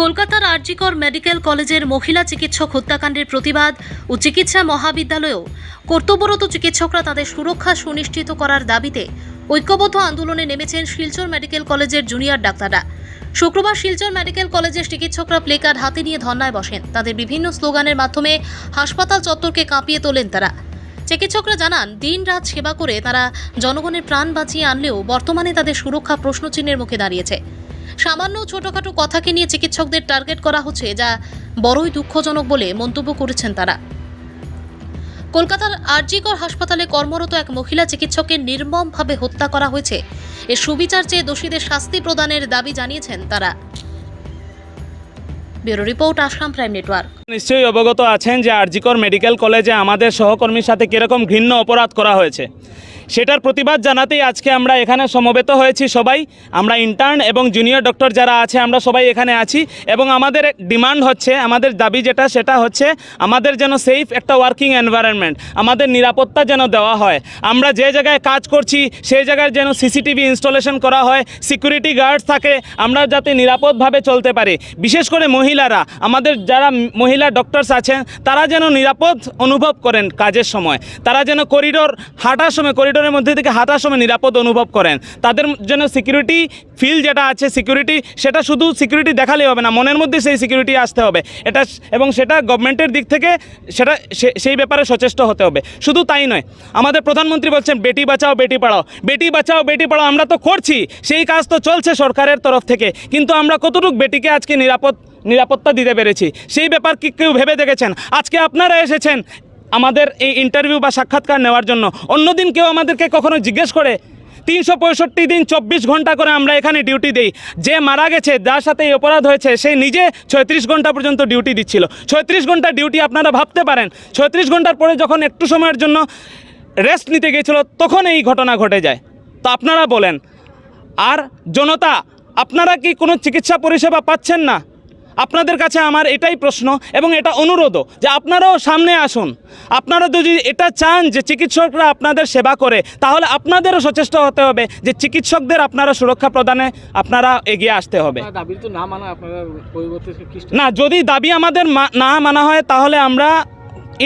কলকাতার আরজিকর মেডিকেল কলেজের মহিলা চিকিৎসক হত্যাকাণ্ডের প্রতিবাদ ও চিকিৎসা মহাবিদ্যালয়েও কর্তব্যরত চিকিৎসকরা তাদের সুরক্ষা সুনিশ্চিত করার দাবিতে ঐক্যবদ্ধ আন্দোলনে নেমেছেন শিলচর মেডিকেল কলেজের জুনিয়র ডাক্তাররা। শুক্রবার শিলচর মেডিকেল কলেজের চিকিৎসকরা প্লেকার্ড হাতে নিয়ে ধর্নায় বসেন। তাদের বিভিন্ন স্লোগানের মাধ্যমে হাসপাতাল চত্বরকে কাঁপিয়ে তোলেন তারা। চিকিৎসকরা জানান দিন রাত সেবা করে তারা জনগণের প্রাণ বাঁচিয়ে আনলেও বর্তমানে তাদের সুরক্ষা প্রশ্নচিহ্নের মুখে দাঁড়িয়েছে। সামান্য ছোটখাটো কথাকে নিয়ে চিকিৎসকদের টার্গেট করা হচ্ছে, যা বড়ই দুঃখজনক বলে মন্তব্য করেছেন তারা। কলকাতার আরজিকর হাসপাতালে কর্মরত এক মহিলা চিকিৎসকের নির্মমভাবে হত্যা করা হয়েছে। এর সুবিচার চেয়ে দোষীদের শাস্তি প্রদানের দাবি জানিয়েছেন তারা। Report, Assam prime network. নিশ্চয়ই অবগত আছেন যে আরজিকর মেডিকেল কলেজে আমাদের সহকর্মীর সাথে কীরকম ঘৃণ্য অপরাধ করা হয়েছে। সেটার প্রতিবাদ জানাতেই আজকে আমরা এখানে সমবেত হয়েছি সবাই। আমরা ইন্টার্ন এবং জুনিয়র ডক্টর যারা আছে, আমরা সবাই এখানে আছি এবং আমাদের ডিমান্ড হচ্ছে, আমাদের দাবি যেটা, সেটা হচ্ছে আমাদের যেন সেফ একটা ওয়ার্কিং এনভায়রনমেন্ট আমাদের নিরাপত্তা যেন দেওয়া হয়। আমরা যে জায়গায় কাজ করছি, সেই জায়গায় যেন সিসিটিভি ইনস্টলেশন করা হয় সিকিউরিটি গার্ড থাকে, আমরা যাতে নিরাপদভাবে চলতে পারি। বিশেষ করে মহিলারা, আমাদের যারা মহিলা ডক্টরস আছেন, তারা যেন নিরাপদ অনুভব করেন কাজের সময়। তারা যেন করিডোর হাঁটার সময় করিডোরের মধ্যে থেকে হাঁটার সময় নিরাপদ অনুভব করেন। তাদের জন্য সিকিউরিটি ফিল যেটা আছে, সিকিউরিটি, সেটা শুধু সিকিউরিটি দেখালেই হবে না, মনের মধ্যে সেই সিকিউরিটি আসতে হবে। এটা এবং সেটা গভর্নমেন্টের দিক থেকে সেটা সেই ব্যাপারে সচেষ্ট হতে হবে। শুধু তাই নয়, আমাদের প্রধানমন্ত্রী বলছেন, বেটি বাঁচাও, বেটি পড়াও। বেটি বাঁচাও, বেটি পড়াও, আমরা তো করছি, সেই কাজ তো চলছে সরকারের তরফ থেকে। কিন্তু আমরা কতটুকু বেটিকে আজকে নিরাপদ, নিরাপত্তা দিতে পেরেছি? সেই ব্যাপার কি কেউ ভেবে দেখেছেন? আজকে আপনারা এসেছেন আমাদের এই ইন্টারভিউ বা সাক্ষাৎকার নেওয়ার জন্য। অন্যদিন কেউ আমাদেরকে কখনো জিজ্ঞেস করে, তিনশো পঁয়ষট্টি দিন চব্বিশ ঘণ্টা করে আমরা এখানে ডিউটি দিই। যে মারা গেছে, যার সাথে এই অপরাধ হয়েছে, সে নিজে ছয়ত্রিশ ঘণ্টা পর্যন্ত ডিউটি দিচ্ছিল। ছয়ত্রিশ ঘণ্টা ডিউটি আপনারা ভাবতে পারেন। ছয়ত্রিশ ঘণ্টার পরে যখন একটু সময়ের জন্য রেস্ট নিতে গিয়েছিল, তখন এই ঘটনা ঘটে যায়। তো আপনারা বলেন, আর জনতা, আপনারা কি কোনো চিকিৎসা পরিষেবা পাচ্ছেন না? আপনাদের কাছে আমার এটাই প্রশ্ন এবং এটা অনুরোধও যে আপনারাও সামনে আসুন। আপনারা যদি এটা চান যে চিকিৎসকরা আপনাদের সেবা করে তাহলে আপনাদেরও সচেষ্ট হতে হবে যে চিকিৎসকদের আপনারা সুরক্ষা প্রদানে আপনারা এগিয়ে আসতে হবে। না যদি দাবি আমাদের না মানা হয় তাহলে আমরা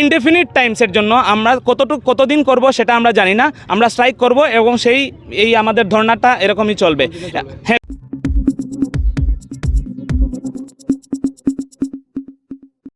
ইনডেফিনিট টাইমসের জন্য আমরা কতটুকু কতদিন করব সেটা আমরা জানি না। আমরা স্ট্রাইক করব এবং সেই এই আমাদের ধর্নাটা এরকমই চলবে? হ্যাঁ।